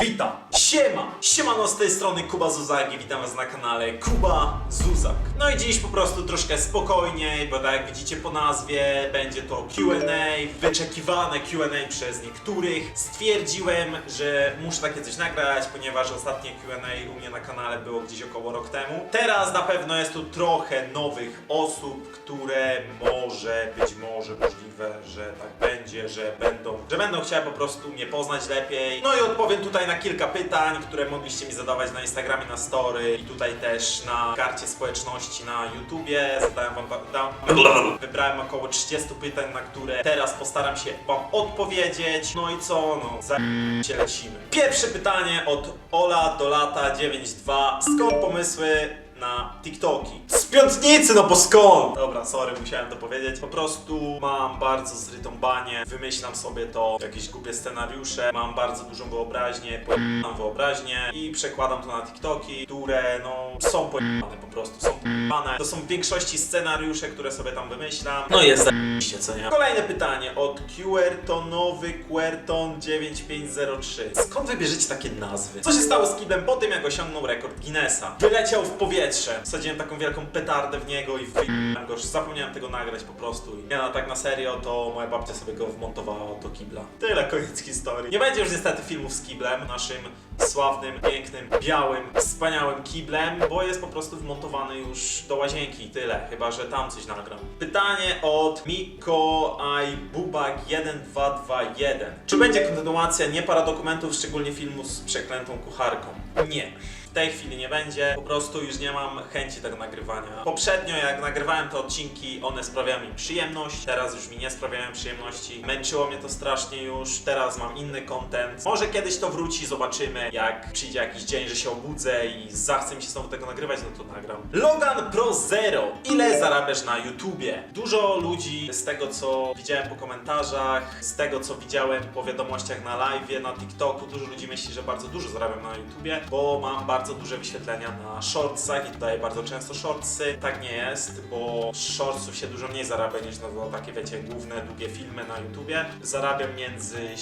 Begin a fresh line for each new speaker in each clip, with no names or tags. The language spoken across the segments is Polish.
Witam! Siema! Siemano z tej strony Kuba Zuzak i witam was na kanale Kuba Zuzak. No i dziś po prostu troszkę spokojniej, bo tak jak widzicie po nazwie, będzie to Q&A, wyczekiwane Q&A przez niektórych. Stwierdziłem, że muszę takie coś nagrać, ponieważ ostatnie Q&A u mnie na kanale było gdzieś około rok temu. Teraz na pewno jest tu trochę nowych osób, które może, być może możliwe, że tak będzie, że będą, że będą chciały po prostu mnie poznać lepiej. No i odpowiem tutaj na kilka pytań, które mogliście mi zadawać na Instagramie, na story i tutaj też na karcie społeczności na YouTubie. Zadałem wam, wybrałem około 30 pytań, na które teraz postaram się wam odpowiedzieć. No i co, no, za się lecimy. Pierwsze pytanie od Ola do lata 92. Skąd pomysły na TikToki. Z piątnicy, no bo skąd? Dobra, sorry, musiałem to powiedzieć. Po prostu mam bardzo zrytą banię, wymyślam sobie to, jakieś głupie scenariusze, mam bardzo dużą wyobraźnię, pojebane wyobraźnię i przekładam to na TikToki, które no są pojebane po prostu, są pojebane. To są w większości scenariusze, które sobie tam wymyślam. No jest zajebiście, co nie? Kolejne pytanie od Quertonowy Querton 9503. Skąd wybierzecie takie nazwy? Co się stało z Kiblem po tym, jak osiągnął rekord Guinnessa? Wyleciał w powietrze. Wsadziłem taką wielką petardę w niego i wyjechałem go. Zapomniałem tego nagrać po prostu. I nie no, tak na serio, to moja babcia sobie go wmontowała do kibla. Tyle, koniec historii. Nie będzie już niestety filmów z kiblem, naszym sławnym, pięknym, białym, wspaniałym kiblem, bo jest po prostu wmontowany już do łazienki. Tyle, chyba że tam coś nagram. Pytanie od Miko I Bubak 1221. Czy będzie kontynuacja nie paradokumentów, szczególnie filmu z przeklętą kucharką? Nie. W tej chwili nie będzie, po prostu już nie mam chęci tego nagrywania. Poprzednio jak nagrywałem te odcinki, one sprawiały mi przyjemność, teraz już mi nie sprawiają przyjemności. Męczyło mnie to strasznie już, teraz mam inny content. Może kiedyś to wróci, zobaczymy. Jak przyjdzie jakiś dzień, że się obudzę i zachce mi się znowu tego nagrywać, no to nagram. Logan Pro Zero. Ile zarabiasz na YouTubie? Dużo ludzi z tego co widziałem po komentarzach, z tego co widziałem po wiadomościach na live, na TikToku, dużo ludzi myśli, że bardzo dużo zarabiam na YouTubie, bo mam bardzo duże wyświetlenia na shortsach i dodaję bardzo często shortsy. Tak nie jest, bo shortsów się dużo mniej zarabia niż na no, takie wiecie główne, długie filmy na YouTubie. Zarabiam między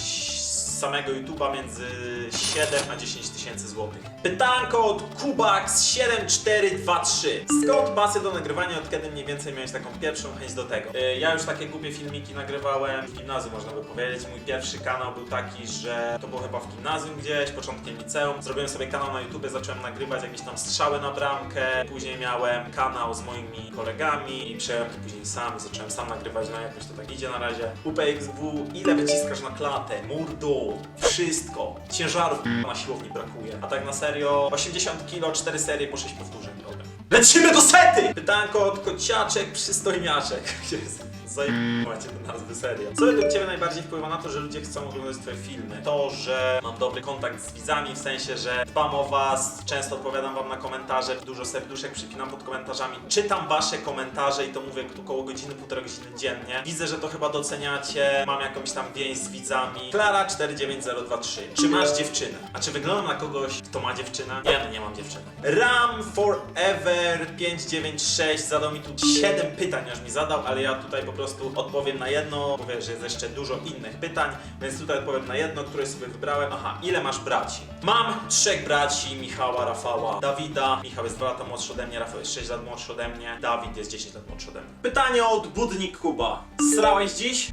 z samego YouTube'a między 7 a 10 tysięcy złotych. Pytanko od Kubax 7423. Skąd pasy do nagrywania, od kiedy mniej więcej miałeś taką pierwszą chęć do tego? Yy, ja już takie głupie filmiki nagrywałem w gimnazjum, można by powiedzieć. Mój pierwszy kanał był taki, że to było chyba w gimnazjum gdzieś, początkiem liceum. Zrobiłem sobie kanał na YouTube, zacząłem nagrywać jakieś tam strzały na bramkę. Później miałem kanał z moimi kolegami i przejąłem to później sam. Zacząłem sam nagrywać, no jakoś to tak idzie na razie. UPXW, ile wyciskasz na klatę? Wszystko. Ciężarów na siłowni brakuje. A tak na serio, 80 kg, 4 serie po 6 powtórzeń robię. Lecimy do sety! Pytanko od kociaczek przystojniaczek. Gdzie Macie te nazwy serio. Co według Ciebie najbardziej wpływa na to, że ludzie chcą oglądać Twoje filmy? To, że mam dobry kontakt z widzami, w sensie, że dbam o Was, często odpowiadam Wam na komentarze, dużo serduszek przypinam pod komentarzami, czytam Wasze komentarze i to mówię około godziny, półtorej godziny dziennie. Widzę, że to chyba doceniacie, mam jakąś tam więź z widzami. Klara 49023. Czy masz dziewczynę? A czy wyglądam na kogoś, kto ma dziewczynę? Nie, no nie mam dziewczyny. Ram Forever 596 zadał mi tu 7 pytań, aż mi zadał, ale ja tutaj po prostu odpowiem na jedno. Mówię, że jest jeszcze dużo innych pytań, więc tutaj odpowiem na jedno, które sobie wybrałem. Aha, ile masz braci? Mam trzech braci, Michała, Rafała, Dawida. Michał jest 2 lata młodszy ode mnie, Rafał jest 6 lat młodszy ode mnie, Dawid jest 10 lat młodszy ode mnie. Pytanie od Budnik Kuba. Srałeś dziś?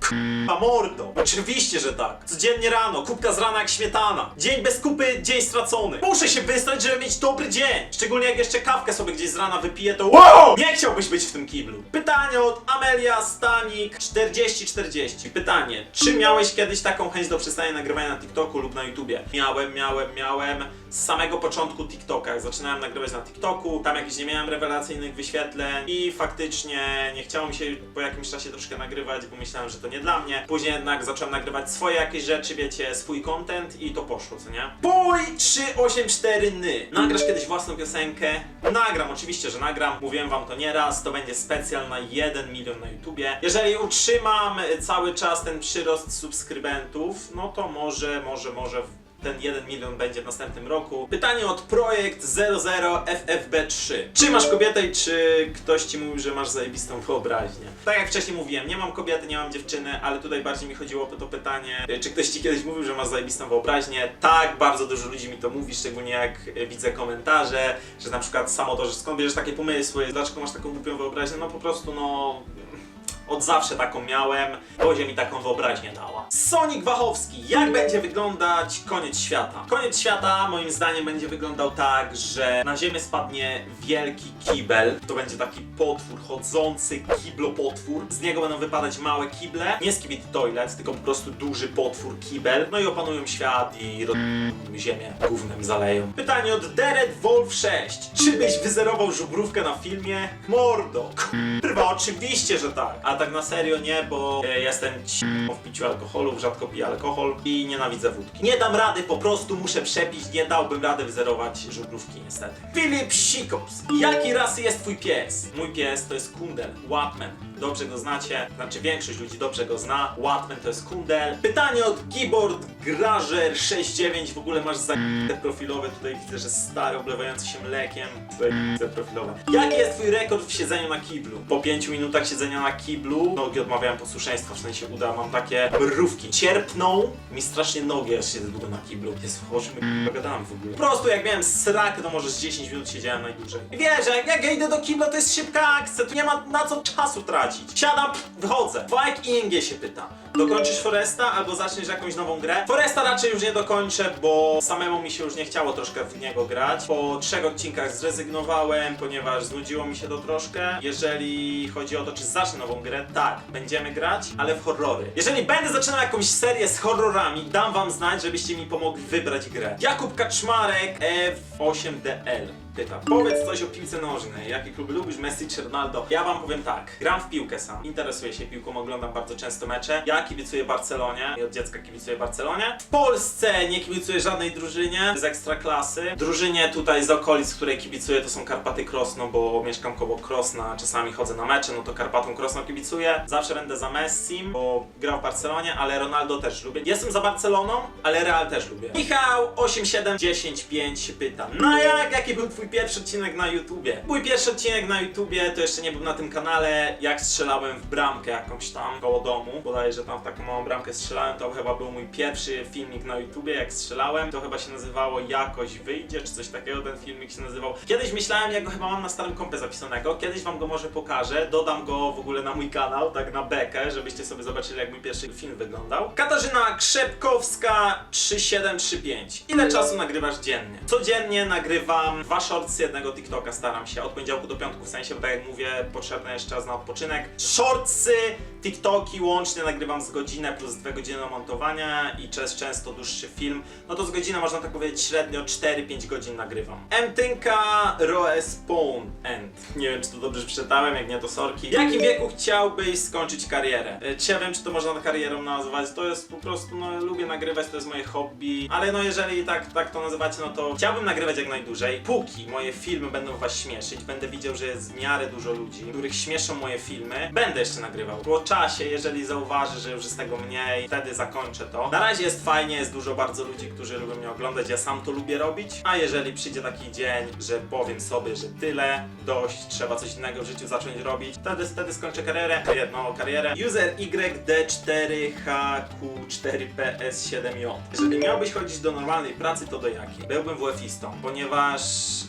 A mordo. Oczywiście, że tak. Codziennie rano, kubka z rana jak śmietana. Dzień bez kupy, dzień stracony. Muszę się wysrać, żeby mieć dobry dzień. Szczególnie jak jeszcze kawkę sobie gdzieś z rana wypiję, to wow! Nie chciałbyś być w tym kiblu. Pytanie od Amelia Stanik 4040. Pytanie, czy miałeś kiedyś taką chęć do przestania nagrywania na TikToku lub na YouTubie? Miałem, miałem, miałem. Z samego początku TikToka, jak zaczynałem nagrywać na TikToku, tam jakieś nie miałem rewelacyjnych wyświetleń i faktycznie nie chciało mi się po jakimś czasie troszkę nagrywać, bo myślałem, że to nie dla mnie. Później jednak zacząłem nagrywać swoje jakieś rzeczy, wiecie, swój content i to poszło, co nie? Bój 384 ny. Nagrasz kiedyś własną piosenkę? Nagram, oczywiście, że nagram. Mówiłem wam to nieraz, to będzie specjal na 1 milion na YouTubie. Jeżeli utrzymam cały czas ten przyrost subskrybentów, no to może, może, może ten 1 milion będzie w następnym roku. Pytanie od projekt 00FFB3. Czy masz kobietę i czy ktoś ci mówił, że masz zajebistą wyobraźnię? Tak jak wcześniej mówiłem, nie mam kobiety, nie mam dziewczyny, ale tutaj bardziej mi chodziło o to pytanie, czy ktoś ci kiedyś mówił, że masz zajebistą wyobraźnię? Tak, bardzo dużo ludzi mi to mówi, szczególnie jak e, widzę komentarze, że na przykład samo to, że skąd bierzesz takie pomysły, dlaczego masz taką głupią wyobraźnię? No po prostu no... Od zawsze taką miałem, Bozia mi taką wyobraźnię dała. Sonik Wachowski, jak będzie wyglądać koniec świata? Koniec świata moim zdaniem będzie wyglądał tak, że na ziemię spadnie wielki kibel. To będzie taki potwór, chodzący kiblopotwór. Z niego będą wypadać małe kible. Nie skibidi toilet, tylko po prostu duży potwór kibel. No i opanują świat i roz... ziemię gównem zaleją. Pytanie od Deret Wolf 6. Czy byś wyzerował żubrówkę na filmie? Mordo. Kurwa, oczywiście, że tak. A tak na serio nie, bo e, jestem ci w piciu alkoholu, rzadko piję alkohol i nienawidzę wódki. Nie dam rady, po prostu muszę przepić, nie dałbym rady wyzerować żubrówki niestety. Filip Sikops. Jakiej rasy jest twój pies? Mój pies to jest kundel, Watman. Dobrze go znacie, znaczy większość ludzi dobrze go zna. Watman to jest kundel. Pytanie od Keyboard Grażer 69. W ogóle masz za profilowe. Tutaj widzę, że stary, oblewający się mlekiem. Tutaj profilowe. Jaki jest twój rekord w siedzeniu na kiblu? Po 5 minutach siedzenia na kiblu nogi odmawiają posłuszeństwa, w sensie uda, mam takie mrówki. Cierpną mi strasznie nogi, jak siedzę długo na kiblu. Jest o czym pogadałem w ogóle. Po prostu jak miałem srak, to może z 10 minut siedziałem najdłużej. Wiesz, jak, jak ja idę do kibla, to jest szybka akcja, tu nie ma na co czasu tracić. Siadam, pff, wychodzę. Fajk ING się pyta. Dokończysz Foresta albo zaczniesz jakąś nową grę? Foresta raczej już nie dokończę, bo samemu mi się już nie chciało troszkę w niego grać. Po trzech odcinkach zrezygnowałem, ponieważ znudziło mi się to troszkę. Jeżeli chodzi o to, czy zacznę nową grę, tak, będziemy grać, ale w horrory. Jeżeli będę zaczynał jakąś serię z horrorami, dam wam znać, żebyście mi pomogli wybrać grę. Jakub Kaczmarek F8DL pyta. Powiedz coś o piłce nożnej. Jakie kluby lubisz? Messi czy Ronaldo? Ja wam powiem tak. Gram w piłkę sam. Interesuję się piłką, oglądam bardzo często mecze. Ja kibicuję Barcelonie i od dziecka kibicuję Barcelonie. W Polsce nie kibicuję żadnej drużynie z ekstraklasy. Drużynie tutaj z okolic, której kibicuję to są Karpaty Krosno, bo mieszkam koło Krosna. Czasami chodzę na mecze, no to Karpatom Krosno kibicuję. Zawsze będę za Messi, bo grał w Barcelonie, ale Ronaldo też lubię. Jestem za Barceloną, ale Real też lubię. Michał 8710 się pyta. No jak? Jaki był twój pierwszy odcinek na YouTubie? Mój pierwszy odcinek na YouTubie to jeszcze nie był na tym kanale, jak strzelałem w bramkę jakąś tam koło domu. Bodajże tam w taką małą bramkę strzelałem, to chyba był mój pierwszy filmik na YouTubie, jak strzelałem. To chyba się nazywało Jakoś wyjdzie, czy coś takiego ten filmik się nazywał. Kiedyś myślałem, jak go chyba mam na starym kompie zapisanego, kiedyś wam go może pokażę, dodam go w ogóle na mój kanał, tak na bekę, żebyście sobie zobaczyli, jak mój pierwszy film wyglądał. Katarzyna Krzepkowska 3735. Ile czasu nagrywasz dziennie? Codziennie nagrywam dwa shortsy jednego TikToka, staram się od poniedziałku do piątku, w sensie, bo tak jak mówię, potrzebny jest czas na odpoczynek. Shortsy, TikToki łącznie nagrywam z godzinę plus dwie godziny do montowania i przez często dłuższy film, no to z godziny można tak powiedzieć średnio 4-5 godzin nagrywam. Mtynka Roe Spawn End. Nie wiem, czy to dobrze przeczytałem, jak nie to sorki. W jakim wieku chciałbyś skończyć karierę? E, Czy ja wiem, czy to można karierą nazwać? To jest po prostu, no lubię nagrywać, to jest moje hobby, ale no jeżeli tak, tak to nazywacie, no to chciałbym nagrywać jak najdłużej. Póki moje filmy będą was śmieszyć, będę widział, że jest w miarę dużo ludzi, których śmieszą moje filmy, będę jeszcze nagrywał. Po czasie, jeżeli zauważę, że już jest tego mniej, wtedy zakończę to. Na razie jest fajnie, jest dużo bardzo ludzi, którzy lubią mnie oglądać, ja sam to lubię robić, a jeżeli przyjdzie taki dzień, że powiem sobie, że tyle, dość, trzeba coś innego w życiu zacząć robić, wtedy, wtedy skończę karierę, jedną karierę. User YD4HQ4PS7J. Jeżeli miałbyś chodzić do normalnej pracy, to do jakiej? Byłbym WF-istą, ponieważ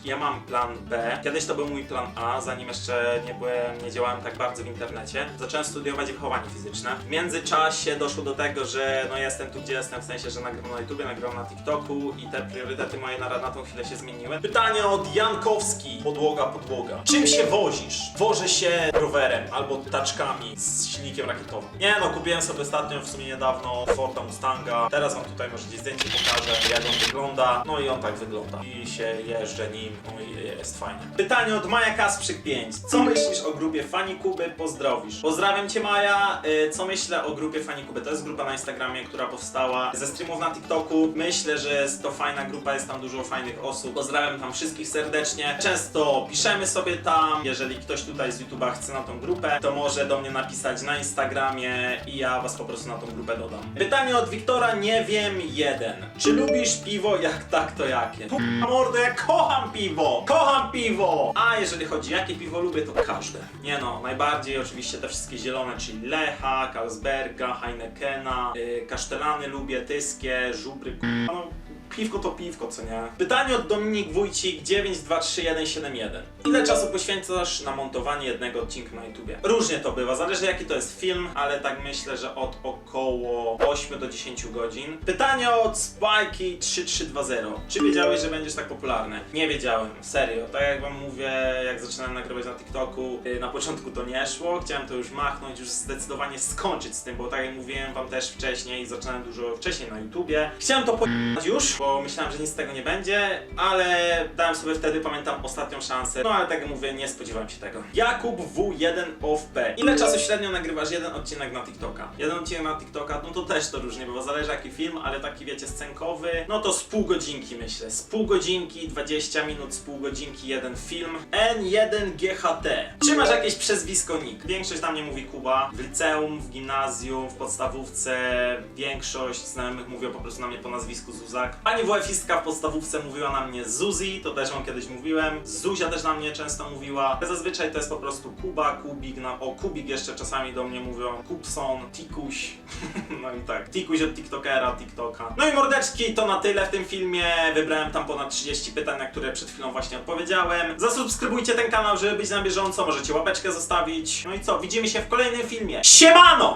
ja mam plan B. Kiedyś to był mój plan A, zanim jeszcze nie byłem, nie działałem tak bardzo w internecie. Zacząłem studiować wychowanie fizyczne. W międzyczasie doszło do tego, że no jestem tu, gdzie jestem, w sensie, że nagrywam na YouTubie, nagrywam na TikToku i te priorytety moje na, na tą chwilę się zmieniły. Pytanie od Jankowski. Podłoga, podłoga. Czym się wozisz? Wożę się rowerem albo taczkami z silnikiem rakietowym. Nie no, kupiłem sobie ostatnio, w sumie niedawno, Forda Mustanga. Teraz wam tutaj może gdzieś zdjęcie pokażę, jak on wygląda. No i on tak wygląda. I się jeżdżę nim oj, jest fajnie. Pytanie od Maja Kasprzyk 5. Co myślisz o grupie Fani Kuby? Pozdrowisz. Pozdrawiam cię Maja. Y, Co myślę o grupie Fani Kuby? To jest grupa na Instagramie, która powstała ze streamów na TikToku. Myślę, że jest to fajna grupa, jest tam dużo fajnych osób. Pozdrawiam tam wszystkich serdecznie. Często piszemy sobie tam. Jeżeli ktoś tutaj z YouTube'a chce na tą grupę, to może do mnie napisać na Instagramie i ja was po prostu na tą grupę dodam. Pytanie od Wiktora, nie wiem, jeden. Czy lubisz piwo? Jak tak, to jakie? Kurwa, mordo, ja kocham piwo! Kocham piwo! A jeżeli chodzi jakie piwo lubię, to każde. Nie no, najbardziej oczywiście te wszystkie zielone, czyli Lecha, Carlsberga, Heinekena, yy, kasztelany lubię, tyskie, żubry, kurwa, no piwko to piwko, co nie? Pytanie od Dominik Wójcik 923171. Ile czasu poświęcasz na montowanie jednego odcinka na YouTubie? Różnie to bywa, zależy jaki to jest film, ale tak myślę, że od około 8 do 10 godzin. Pytanie od Spikey 3320. Czy wiedziałeś, że będziesz tak popularny? Nie wiedziałem, serio. Tak jak wam mówię, jak zaczynałem nagrywać na TikToku, yy, na początku to nie szło, chciałem to już machnąć, już zdecydowanie skończyć z tym, bo tak jak mówiłem wam też wcześniej, zaczynałem dużo wcześniej na YouTubie. Chciałem to po już, bo myślałem, że nic z tego nie będzie, ale dałem sobie wtedy, pamiętam, ostatnią szansę. No ale tak jak mówię, nie spodziewałem się tego. Jakub W1 of P. Ile czasu średnio nagrywasz jeden odcinek na TikToka? Jeden odcinek na TikToka, no to też to różnie, bo zależy jaki film, ale taki wiecie, scenkowy, no to z pół godzinki myślę. Z pół godzinki, 20 minut, z pół godzinki jeden film. N1GHT. Czy masz jakieś przezwisko nick? Większość tam nie mówi Kuba. W liceum, w gimnazjum, w podstawówce większość znajomych mówią po prostu na mnie po nazwisku Zuzak. Pani WF-istka w podstawówce mówiła na mnie Zuzi, to też wam kiedyś mówiłem. Zuzia też na mnie często mówiła. Zazwyczaj to jest po prostu Kuba, Kubik, na, o Kubik jeszcze czasami do mnie mówią. Kupson, Tikuś, no i tak. Tikuś od TikTokera, TikToka. No i mordeczki, to na tyle w tym filmie. Wybrałem tam ponad 30 pytań, na które przed chwilą właśnie odpowiedziałem. Zasubskrybujcie ten kanał, żeby być na bieżąco. Możecie łapeczkę zostawić. No i co, widzimy się w kolejnym filmie. Siemano!